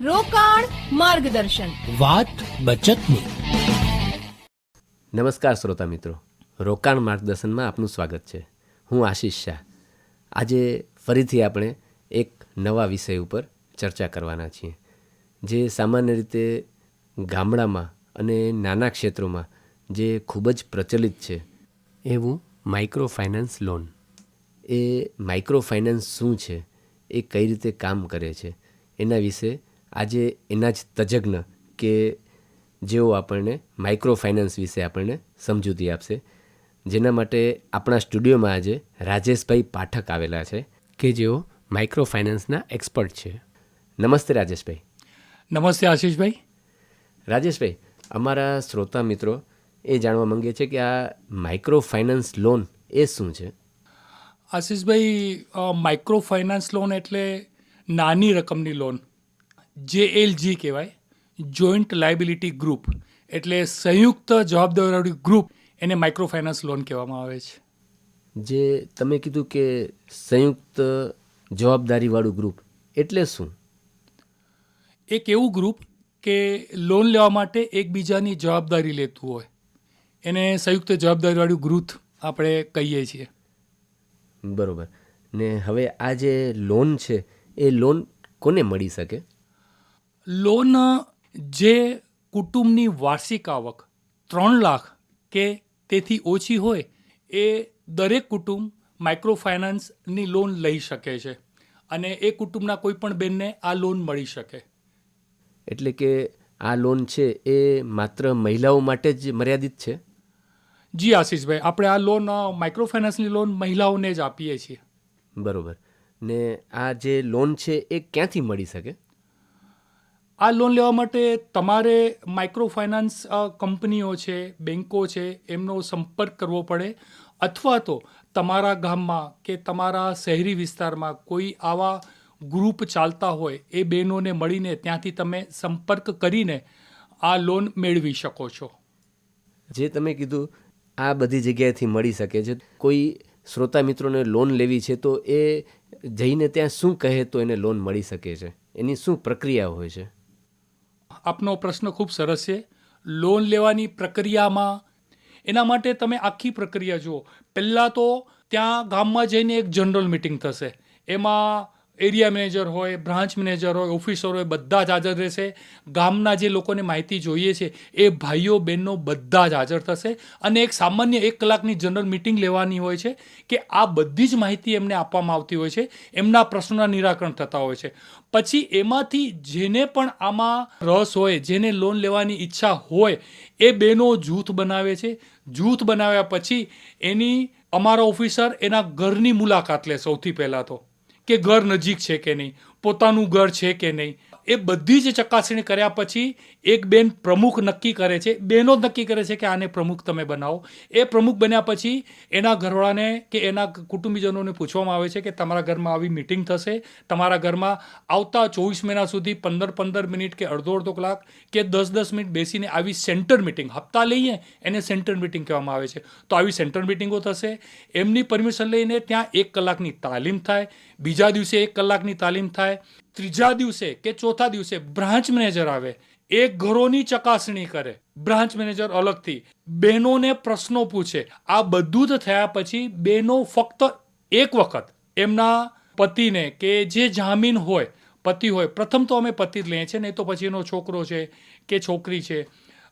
રોકાણ માર્ગદર્શન. વાત બચતની. નમસ્કાર શ્રોતા મિત્રો. રોકાણ માર્ગદર્શનમાં આપનું સ્વાગત છે. હું આશીષ શાહ. આજે ફરીથી આપણે એક નવા વિષય ઉપર ચર્ચા કરવાના છીએ જે સામાન્ય રીતે ગામડામાં અને નાના ક્ષેત્રોમાં જે ખૂબ જ પ્રચલિત છે એવું માઇક્રો ફાઇનાન્સ લોન. એ માઇક્રો ફાઇનાન્સ શું છે? એ કઈ રીતે કામ કરે છે? એના વિશે આજે એના જ તજજ્ઞ કે જેઓ આપણને માઇક્રો ફાઇનાન્સ વિશે આપણને સમજૂતી આપશે જેના માટે આપણા સ્ટુડિયોમાં આજે રાજેશભાઈ પાઠક આવેલા છે કે જેઓ માઇક્રો ફાઇનાન્સના એક્સપર્ટ છે. નમસ્તે રાજેશભાઈ. નમસ્તે આશીષભાઈ. રાજેશભાઈ અમારા શ્રોતા મિત્રો એ જાણવા માંગે છે કે આ માઇક્રો ફાઇનાન્સ લોન એ શું છે? આશીષભાઈ માઇક્રો ફાઇનાન્સ લોન એટલે નાની રકમની લોન જે એલ કહેવાય જોઈન્ટ લાયબિલિટી ગ્રુપ એટલે સંયુક્ત જવાબદારી ગ્રુપ એને માઇક્રો ફાઇનાન્સ લોન કહેવામાં આવે છે. જે તમે કીધું કે સંયુક્ત જવાબદારીવાળું ગ્રુપ એટલે શું? એક એવું ગ્રુપ કે લોન લેવા માટે એકબીજાની જવાબદારી લેતું હોય. એને સંયુક્ત જવાબદારીવાળું ગ્રુપ આપણે કહીએ છીએ. બરોબર. ને હવે આ જે લોન છે એ લોન કોને મળી શકે? લોન જે કુટુંબની વાર્ષિક આવક ત્રણ લાખ કે તેથી ઓછી હોય એ દરેક કુટુંબ માઇક્રો ફાઇનાન્સની લોન લઈ શકે છે અને એ કુટુંબના કોઈ પણ બેનને આ લોન મળી શકે. એટલે કે આ લોન છે એ માત્ર મહિલાઓ માટે જ મર્યાદિત છે? જી આશીષભાઈ આપણે આ લોન માઇક્રો ફાઇનાન્સની લોન મહિલાઓને જ આપીએ છીએ. બરોબર. ને આ જે લોન છે એ ક્યાંથી મળી શકે? આ લોન લેવા માટે તમારે માઇક્રો ફાઇનાન્સ કંપનીઓ છે બેન્કો છે, એમનો સંપર્ક કરવો પડે. અથવા તો તમારા ગામમાં કે તમારા શહેરી વિસ્તારમાં કોઈ આવા ગ્રુપ ચાલતા હોય, એ બહેનોને મળીને ત્યાંથી તમે સંપર્ક કરીને આ લોન મેળવી શકો છો. જે તમે કીધું, આ બધી જગ્યાએથી મળી શકે છે. કોઈ શ્રોતા મિત્રોને લોન લેવી છે, તો એ જઈને ત્યાં શું કહે તો એને લોન મળી શકે છે. એની શું પ્રક્રિયા હોય છે? આપનો પ્રશ્ન ખૂબ સરસ છે. લોન લેવાની પ્રક્રિયામાં એના માટે તમે આખી પ્રક્રિયા જુઓ. પહેલાં તો ત્યાં ગામમાં જઈને એક જનરલ મિટિંગ થશે. એમાં એરિયા મેનેજર હોય, બ્રાન્ચ મેનેજર હોય, ઓફિસર હોય, બધા જ હાજર રહેશે. ગામના જે લોકોને માહિતી જોઈએ છે, એ ભાઈઓ બહેનો બધા જ હાજર થશે. અને એક સામાન્ય એક કલાકની જનરલ મિટિંગ લેવાની હોય છે કે આ બધી જ માહિતી એમને આપવામાં આવતી હોય છે. એમના પ્રશ્નોના નિરાકરણ થતા હોય છે. પછી એમાંથી જેને પણ આમાં રસ હોય, જેને લોન લેવાની ઈચ્છા હોય, એ બેનો જૂથ બનાવે છે. જૂથ બનાવ્યા પછી એની, અમારો ઓફિસર એના ઘરની મુલાકાત લે સૌથી પહેલાં તો. કે ઘર નજીક છે કે નહીં? પોતાનું ઘર છે કે નહીં? એ બધી જ ચકાસણી કર્યા પછી એક બેન પ્રમુખ નક્કી કરે છે. બેનો જ નક્કી કરે છે કે આને પ્રમુખ તમે બનાવો. એ પ્રમુખ બન્યા પછી એના ઘરવાળાને કે એના કુટુંબીજનોને પૂછવામાં આવે છે કે તમારા ઘરમાં આવી મિટિંગ થશે. તમારા ઘરમાં આવતા ચોવીસ મહિના સુધી પંદર પંદર મિનિટ કે અડધો અડધો કલાક કે દસ દસ મિનિટ બેસીને આવી સેન્ટર મિટિંગ, હપ્તા લઈએ એને સેન્ટર મિટિંગ કહેવામાં આવે છે. તો આવી સેન્ટર મિટિંગો થશે. એમની પરમિશન લઈને ત્યાં એક કલાકની તાલીમ થાય. બીજા દિવસે એક કલાકની તાલીમ થાય. ત્રીજા દિવસે કે ચોથા દિવસે બ્રાન્ચ મેનેજર આવે, એ ઘરોની ચકાસણી કરે. બ્રાન્ચ મેનેજર અલગથી બહેનોને પ્રશ્નો પૂછે. આ બધું જ થયા પછી બહેનો ફક્ત એક વખત એમના પતિને કે જે જામીન હોય, પતિ હોય, પ્રથમ તો અમે પતિ જ લઈએ છીએ, નહીં તો પછી એનો છોકરો છે કે છોકરી છે,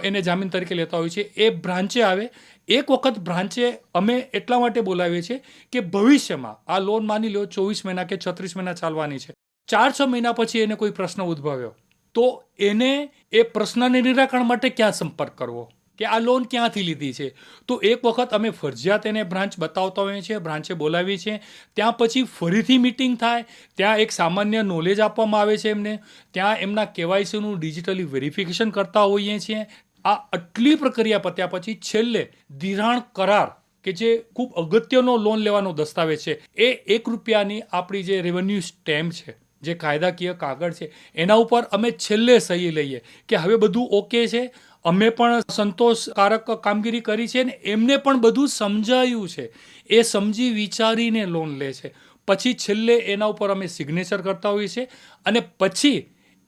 એને જામીન તરીકે લેતા હોય છે એ બ્રાન્ચે આવે. એક વખત બ્રાન્ચે અમે એટલા માટે બોલાવીએ છીએ કે ભવિષ્યમાં આ લોન માની લો ચોવીસ મહિના કે છત્રીસ મહિના ચાલવાની છે. ચાર છ મહિના પછી એને કોઈ પ્રશ્ન ઉદ્ભવ્યો. તો એને એ પ્રશ્નને નિરાકરણ માટે ક્યાં સંપર્ક કરવો? કે આ લોન ક્યાંથી લીધી છે? તો એક વખત અમે ફરજિયાત એને બ્રાન્ચ બતાવતા હોઈએ છીએ બ્રાન્ચે બોલાવીએ છીએ. ત્યાં પછી ફરીથી મિટિંગ થાય. ત્યાં એક સામાન્ય નોલેજ આપવામાં આવે છે એમને. ત્યાં એમના કેવાયસીનું ડિજિટલી વેરિફિકેશન કરતા હોઈએ છીએ. આ આટલી પ્રક્રિયા પત્યા પછી છેલ્લે ધિરાણ કરાર, કે જે ખૂબ અગત્યનો લોન લેવાનો દસ્તાવેજ છે, એ એક રૂપિયાની આપણી જે રેવન્યુ સ્ટેમ્પ છે જે કાયદાકીય કાગળ છે, એના ઉપર અમે છેલ્લે સહી લઈએ કે હવે બધું ઓકે છે. અમે પણ સંતોષકારક કામગીરી કરી છે ને એમને પણ બધું સમજાયું છે. એ સમજી વિચારીને લોન લે છે. પછી છેલ્લે એના ઉપર અમે સિગ્નેચર કરતા હોઈએ છીએ અને પછી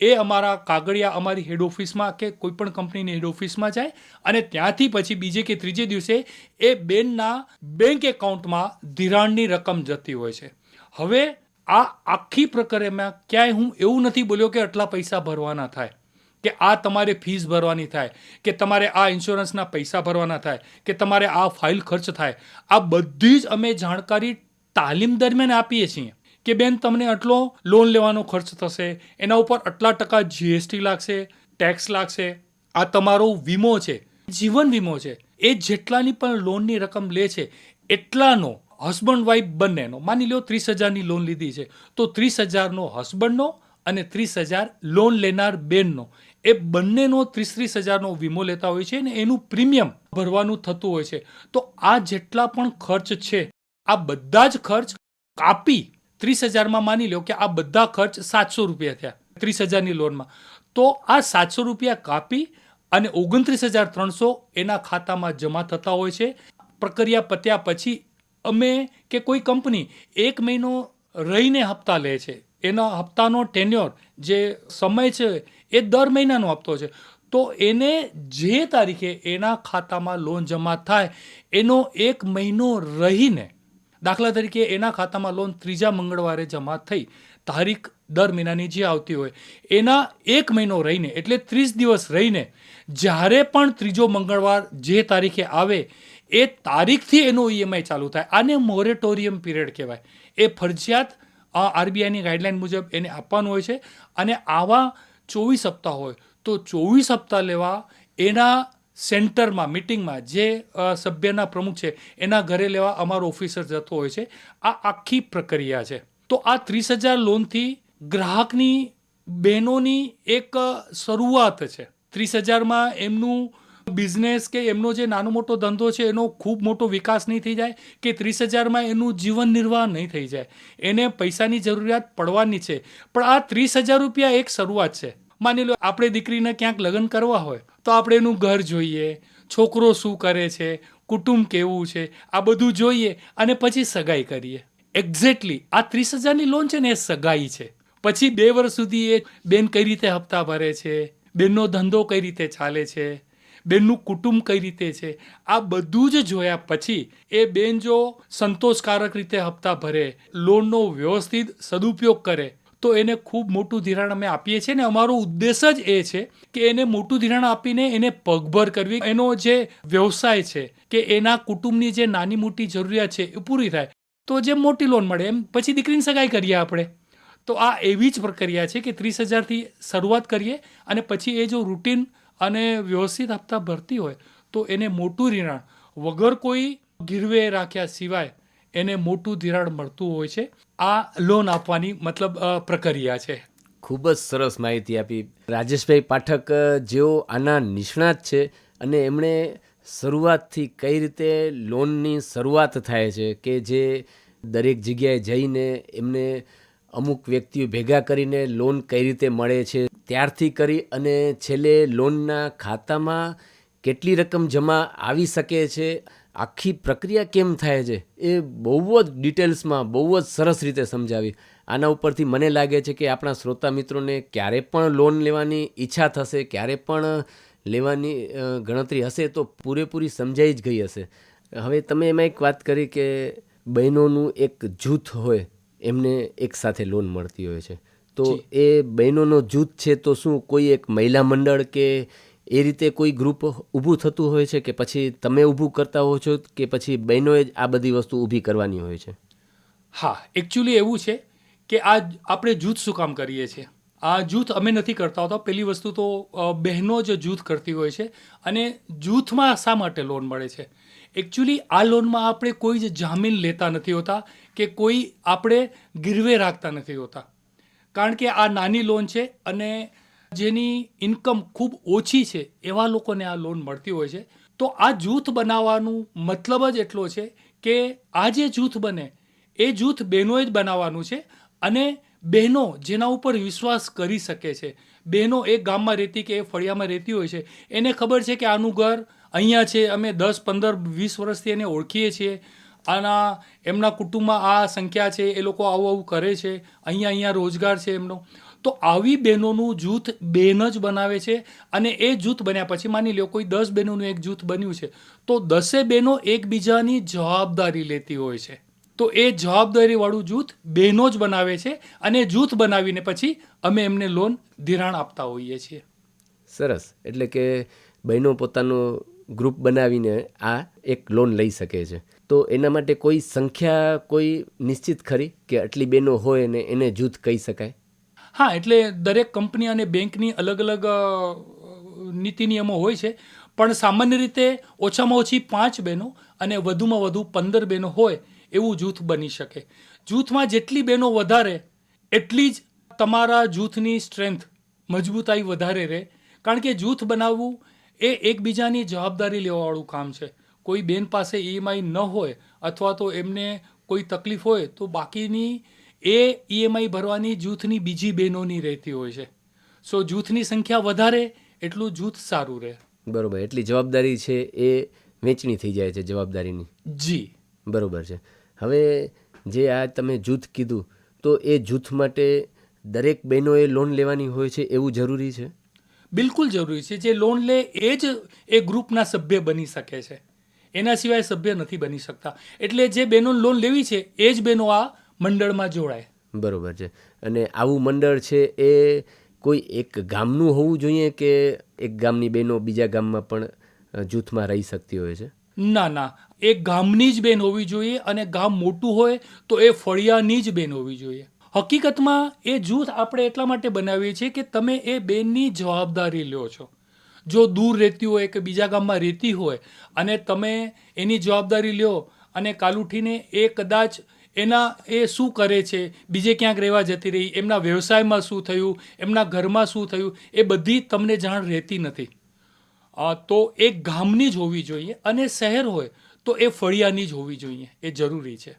એ અમારા કાગળિયા અમારી હેડ ઓફિસમાં કે કોઈપણ કંપનીની હેડ ઓફિસમાં જાય અને ત્યાંથી પછી બીજે કે ત્રીજે દિવસે એ બેનના બેંક એકાઉન્ટમાં ધિરાણની રકમ જતી હોય છે. હવે આ આખી પ્રક્રિયામાં ક્યાંય હું એવું નથી બોલ્યો કે આટલા પૈસા ભરવાના થાય, કે આ તમારે ફીસ ભરવાની થાય, કે તમારે આ ઇન્સ્યોરન્સના પૈસા ભરવાના થાય, કે તમારે આ ફાઇલ ખર્ચ થાય. આ બધી જ અમે જાણકારી તાલીમ દરમિયાન આપીએ છીએ કે બેન તમને આટલો લોન લેવાનો ખર્ચ થશે, એના ઉપર આટલા ટકા જીએસટી લાગશે ટેક્સ લાગશે, આ તમારો વીમો છે, જીવન વીમો છે, એ જેટલાની પણ લોનની રકમ લે છે, એટલાનો હસબન્ડ વાઈફ બંનેનો. માની લો ત્રીસ હજારની લોન લીધી છે. તો ત્રીસ હજારનો હસબન્ડનો અને ત્રીસ હજાર લોન લેનાર બેનનો. એ બંનેનો ત્રીસ ત્રીસ હજારનો વીમો લેતા હોય છે અને એનું પ્રીમિયમ ભરવાનું થતું હોય છે. તો આ જેટલા પણ ખર્ચ છે, આ બધા જ ખર્ચ કાપી ત્રીસ હજારમાં માની લો કે આ બધા ખર્ચ સાતસો રૂપિયા થયા ત્રીસ હજારની લોનમાં. તો આ સાતસો રૂપિયા કાપી અને ઓગણત્રીસ હજાર ત્રણસો એના ખાતામાં જમા થતા હોય છે. પ્રક્રિયા પત્યા પછી અમે કે કોઈ કંપની એક મહિનો રહીને હપ્તા લે છે, એના હપ્તાનો ટેન્યોર જે સમય છે એ દર મહિનાનો હપ્તો છે, તો એને જે તારીખે એના ખાતામાં લોન જમા થાય, એનો એક મહિનો રહીને દાખલા તરીકે એના ખાતામાં લોન ત્રીજા મંગળવારે જમા થઈ, તારીખ દર મહિનાની જે આવતી હોય, એના એક મહિનો રહીને, એટલે ત્રીસ દિવસ રહીને, જ્યારે પણ ત્રીજો મંગળવાર જે તારીખે આવે એ તારીખથી એનો ઈએમઆઈ ચાલુ થાય. આને મોરેટોરિયમ પીરિયડ કહેવાય. એ ફરજિયાત આરબીઆઈની ગાઈડલાઇન મુજબ એને આપવાનું હોય છે. અને આવા ચોવીસ સપ્તાહ હોય તો ચોવીસ સપ્તાહ લેવા એના સેન્ટરમાં મિટિંગમાં જે સભ્યના પ્રમુખ છે, એના ઘરે લેવા અમારો ઓફિસર જતો હોય છે. આ આખી પ્રક્રિયા છે. તો આ ત્રીસ હજાર લોનથી ગ્રાહકની, બહેનોની એક શરૂઆત છે. ત્રીસ હજારમાં એમનું બિઝનેસ કે એમનો જે નાનો મોટો ધંધો છે, એનો ખૂબ મોટો વિકાસ નહીં થઈ જાય કે ત્રીસ હજારમાં એનું જીવન નિર્વાહ નહીં થઈ જાય. એને પૈસાની જરૂરિયાત પડવાની છે. પણ આ ત્રીસ હજાર રૂપિયા એક શરૂઆત છે. માની લો, આપણે દીકરીને ક્યાંક લગ્ન કરવા હોય, તો આપણે એનું ઘર જોઈએ, છોકરો શું કરે છે, કુટુંબ કેવું છે, આ બધું જોઈએ અને પછી સગાઈ કરીએ. એક્ઝેક્ટલી આ ત્રીસ હજારની લોન છે ને, એ સગાઈ છે. પછી બે વર્ષ સુધી એ બેન કઈ રીતે હપ્તા ભરે છે, બેનનો ધંધો કઈ રીતે ચાલે છે બેનનું કુટુંબ કઈ રીતે છે? આ બધું જ જોયા પછી એ બેન જો સંતોષકારક રીતે હપ્તા ભરે લોનનો વ્યવસ્થિત સદુપયોગ કરે, તો એને ખૂબ મોટું ધિરાણ અમે આપીએ છીએ ને અમારો ઉદ્દેશ જ એ છે કે એને મોટું ધિરાણ આપીને એને પગભર કરવી. એનો જે વ્યવસાય છે કે એના કુટુંબની જે નાની મોટી જરૂરિયાત છે એ પૂરી થાય. તો જે મોટી લોન મળે, એમ પછી દીકરીની સગાઈ કરીએ આપણે. તો આ એવી જ પ્રક્રિયા છે કે ત્રીસ હજારથી શરૂઆત કરીએ અને પછી એ જો રૂટીન અને વ્યવસ્થિત હપ્તા ભરતી હોય, તો એને મોટું ધિરાણ વગર કોઈ ગીરવે રાખ્યા સિવાય એને મોટું ધિરાણ મળતું હોય છે. આ લોન આપવાની મતલબ પ્રક્રિયા છે. ખૂબ જ સરસ માહિતી આપી. રાજેશભાઈ પાઠક જેઓ આના નિષ્ણાત છે અને એમણે શરૂઆતથી કઈ રીતે લોનની શરૂઆત થાય છે કે જે દરેક જગ્યાએ જઈને એમને અમુક વ્યક્તિઓ ભેગા કરીને લોન કઈ રીતે મળે છે ત્યારથી કરી અને છેલ્લે લોનના ખાતામાં કેટલી રકમ જમા આવી શકે છે, આખી પ્રક્રિયા કેમ થાય છે, એ બહુ જ ડિટેલ્સમાં બહુ જ સરસ રીતે સમજાવી. આના ઉપરથી મને લાગે છે કે આપણા શ્રોતા મિત્રોને ક્યારે પણ લોન લેવાની ઈચ્છા થશે, ક્યારે પણ લેવાની ગણતરી હશે તો પૂરેપૂરી સમજાઈ જ ગઈ હશે. હવે તમે એમાં એક વાત કરી કે બહેનોનું એક જૂથ હોય, એમને એકસાથે લોન મળતી હોય છે. તો એ બહેનોનો જૂથ છે તો શું કોઈ એક મહિલા મંડળ કે એ રીતે કોઈ ગ્રુપ ઊભું થતું હોય છે કે પછી તમે ઊભું કરતા હો છો કે પછી બહેનોએ જ આ બધી વસ્તુ ઊભી કરવાની હોય છે? હા એકચ્યુઅલી એવું છે કે આ આપણે જૂથ શું કામ કરીએ છીએ? આ જૂથ અમે નથી કરતા હોતા. પહેલી વસ્તુ તો બહેનો જ જૂથ કરતી હોય છે અને જૂથમાં શા માટે લોન મળે છે? એકચ્યુઅલી આ લોનમાં આપણે કોઈ જ જામીન લેતા નથી હોતા કે કોઈ આપણે ગીરવે રાખતા નથી હોતા. કારણ કે આ નાની લોન છે અને જેની ઇન્કમ ખૂબ ઓછી છે, એવા લોકોને આ લોન મળતી હોય છે. તો આ જૂથ બનાવવાનું મતલબ જ એટલો છે કે આ જે જૂથ બને, એ જૂથ બહેનોએ જ બનાવવાનું છે અને બહેનો જેના ઉપર વિશ્વાસ કરી શકે છે. બહેનો એ ગામમાં રહેતી કે એ ફળિયામાં રહેતી હોય છે, એને ખબર છે કે આનું ઘર અહીંયા છે, અમે દસ, પંદર, વીસ વર્ષથી એને ઓળખીએ છીએ. આના એમના કુટુંબમાં આ સંખ્યા છે, એ લોકો આવું આવું કરે છે, અહીંયા અહીંયા રોજગાર છે એમનો. તો આવી બહેનોનું જૂથ બેન જ બનાવે છે અને એ જૂથ બન્યા પછી માની લો કોઈ દસ બહેનોનું એક જૂથ બન્યું છે, તો દસે બહેનો એકબીજાની જવાબદારી લેતી હોય છે. તો એ જવાબદારીવાળું જૂથ બહેનો જ બનાવે છે અને જૂથ બનાવીને પછી અમે એમને લોન ધિરાણ આપતા હોઈએ છીએ. સરસ. એટલે કે બહેનો પોતાનું ગ્રુપ બનાવીને આ એક લોન લઈ શકે છે. તો એના માટે કોઈ સંખ્યા કોઈ નિશ્ચિત ખરી કે આટલી બહેનો હોય ને એને જૂથ કહી શકાય? હા, એટલે દરેક કંપની અને બેંકની અલગ અલગ નીતિ નિયમો હોય છે. પણ સામાન્ય રીતે ઓછામાં ઓછી પાંચ બહેનો અને વધુમાં વધુ પંદર બહેનો હોય એવું જૂથ બની શકે. જૂથમાં જેટલી બહેનો વધારે, એટલી જ તમારા જૂથની સ્ટ્રેન્થ, મજબૂતાઈ વધારે રહે. કારણ કે જૂથ બનાવવું એ એકબીજાની જવાબદારી લેવાવાળું કામ છે. કોઈ બેન પાસે ઈએમઆઈ ન હોય અથવા તો એમને કોઈ તકલીફ હોય તો બાકીની એ ઈએમઆઈ ભરવાની જૂથની બીજી બહેનોની રહેતી હોય છે. સો જૂથની સંખ્યા વધારે એટલું જૂથ સારું રહે. બરોબર એટલી જવાબદારી છે એ વેચણી થઈ જાય છે જવાબદારીની. જી. બરોબર છે. હવે જે આ તમે જૂથ કીધું તો એ જૂથ માટે દરેક બહેનોએ લોન લેવાની હોય છે એવું જરૂરી છે? બિલકુલ જરૂરી છે. જે લોન લે એ જ એ ગ્રુપના સભ્ય બની શકે છે. એના સિવાય સભ્ય નથી બની શકતા. એટલે જે બહેનો લોન લેવી છે એ જ બહેનો આ મંડળમાં જોડાય. બરોબર છે. અને આવું મંડળ છે એ કોઈ એક ગામનું હોવું જોઈએ કે એક ગામની બહેનો બીજા ગામમાં પણ જૂથમાં રહી શકતી હોય છે? ના ના. એ ગામની જ બેન હોવી જોઈએ અને ગામ મોટું હોય તો એ ફળિયાની જ બેન હોવી જોઈએ. હકીકતમાં એ જૂથ આપણે એટલા માટે બનાવીએ છીએ કે તમે એ બેનની જવાબદારી લ્યો છો. જો દૂર રહેતી હોય કે બીજા ગામમાં રહેતી હોય અને તમે એની જવાબદારી લ્યો અને કાલ ઉઠીને એ કદાચ એના એ શું કરે છે, બીજે ક્યાંક રહેવા જતી રહી, એમના વ્યવસાયમાં શું થયું, એમના ઘરમાં શું થયું, એ બધી તમને જાણ રહેતી નથી. તો એ ગામની જ હોવી જોઈએ અને શહેર હોય તો એ ફળિયાની જ હોવી જોઈએ. એ જરૂરી છે.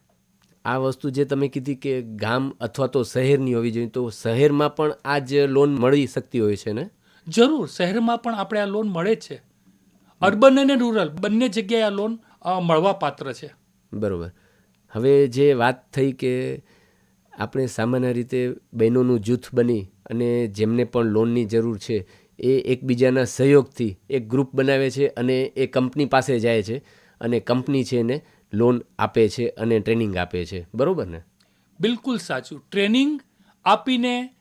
આ વસ્તુ જે તમે કીધી કે ગામ અથવા તો શહેરની હોવી જોઈએ તો શહેરમાં પણ આ જ લોન મળી શકતી હોય છે ને? જરૂર શહેરમાં પણ આપણે આ લોન મળે જ છે. અર્બન અને રૂરલ બંને જગ્યાએ આ લોન મળવા પાત્ર છે. બરાબર. હવે જે વાત થઈ કે આપણે સામાન્ય રીતે બહેનોનું જૂથ બની અને જેમને પણ લોનની જરૂર છે એ એકબીજાના સહયોગથી એક ગ્રુપ બનાવે છે અને એ કંપની પાસે જાય છે. અને કંપની છે એને લોન આપે છે અને ટ્રેનિંગ આપે છે. બરાબર ને? બિલકુલ સાચું. ટ્રેનિંગ આપીને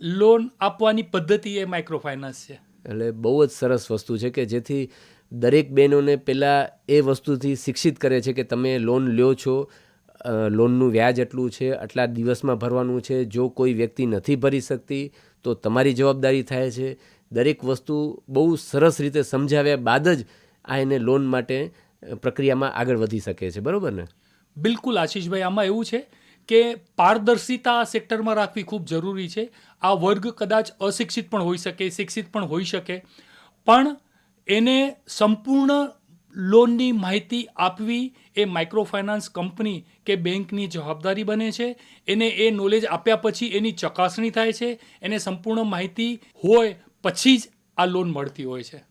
લોન આપવાની પદ્ધતિ એ માઇક્રો ફાઇનાન્સ છે. એટલે બહુ જ સરસ વસ્તુ છે કે જેથી દરેક બહેનોને પહેલાં એ વસ્તુથી શિક્ષિત કરે છે કે તમે લોન લ્યો છો લોનનું વ્યાજ એટલું છે આટલા દિવસમાં ભરવાનું છે જો કોઈ વ્યક્તિ નથી ભરી શકતી તો તમારી જવાબદારી થાય છે. દરેક વસ્તુ બહુ સરસ રીતે સમજાવ્યા બાદ જ આ એને લોન માટે પ્રક્રિયામાં આગળ વધી શકે છે બરાબર ને? બિલકુલ આશીષભાઈ આમાં એવું છે કે પારદર્શિતા સેક્ટરમાં રાખવી ખૂબ જરૂરી છે. આ વર્ગ કદાચ અશિક્ષિત પણ હોઈ શકે શિક્ષિત પણ હોઈ શકે પણ એને સંપૂર્ણ લોનની માહિતી આપવી એ માઇક્રો ફાઇનાન્સ કંપની કે બેંકની જવાબદારી બને છે. એને એ નોલેજ આપ્યા પછી એની ચકાસણી થાય છે. એને સંપૂર્ણ માહિતી હોય પછી જ આ લોન મળતી હોય છે.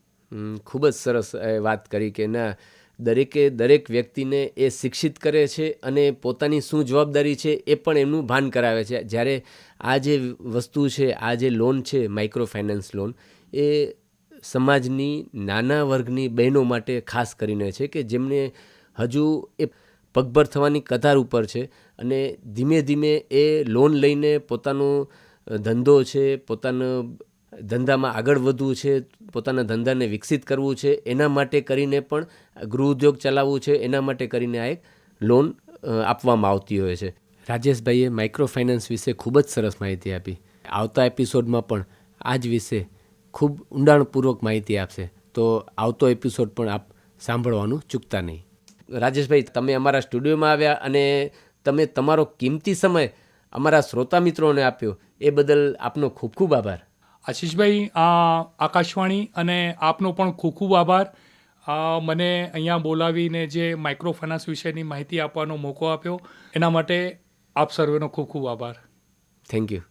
ખૂબ જ સરસ એ વાત કરી કે ના દરેકે દરેક વ્યક્તિને એ શિક્ષિત કરે છે અને પોતાની શું જવાબદારી છે એ પણ એમનું ભાન કરાવે છે. જ્યારે આ જે વસ્તુ છે, આ જે લોન છે માઇક્રો ફાઇનાન્સ લોન એ સમાજની નાના વર્ગની બહેનો માટે ખાસ કરીને છે કે જેમને હજુ એ પગભર થવાની કતાર ઉપર છે અને ધીમે ધીમે એ લોન લઈને પોતાનો ધંધો છે, પોતાનો ધંધામાં આગળ વધવું છે, પોતાના ધંધાને વિકસિત કરવું છે, એના માટે કરીને પણ ગૃહ ઉદ્યોગ ચલાવવું છે, એના માટે કરીને આ એક લોન આપવામાં આવતી હોય છે. રાજેશભાઈએ માઇક્રો ફાઇનાન્સ વિશે ખૂબ જ સરસ માહિતી આપી. આવતા એપિસોડમાં પણ આ જ વિશે ખૂબ ઊંડાણપૂર્વક માહિતી આપશે. તો આવતો એપિસોડ પણ આપ સાંભળવાનું ચૂકતા નહીં. રાજેશભાઈ, તમે અમારા સ્ટુડિયોમાં આવ્યા અને તમે તમારો કિંમતી સમય અમારા શ્રોતા મિત્રોને આપ્યો. એ બદલ આપનો ખૂબ ખૂબ આભાર. આશીષભાઈ આકાશવાણી અને આપનો પણ ખૂબ ખૂબ આભાર. મને અહીંયા બોલાવીને જે માઇક્રો ફાઇનાન્સ વિશેની માહિતી આપવાનો મોકો આપ્યો એના માટે આપ સર્વેનો ખૂબ ખૂબ આભાર. થેન્ક યુ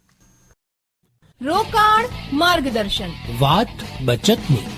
રોકાણ માર્ગદર્શન. વાત બચતની.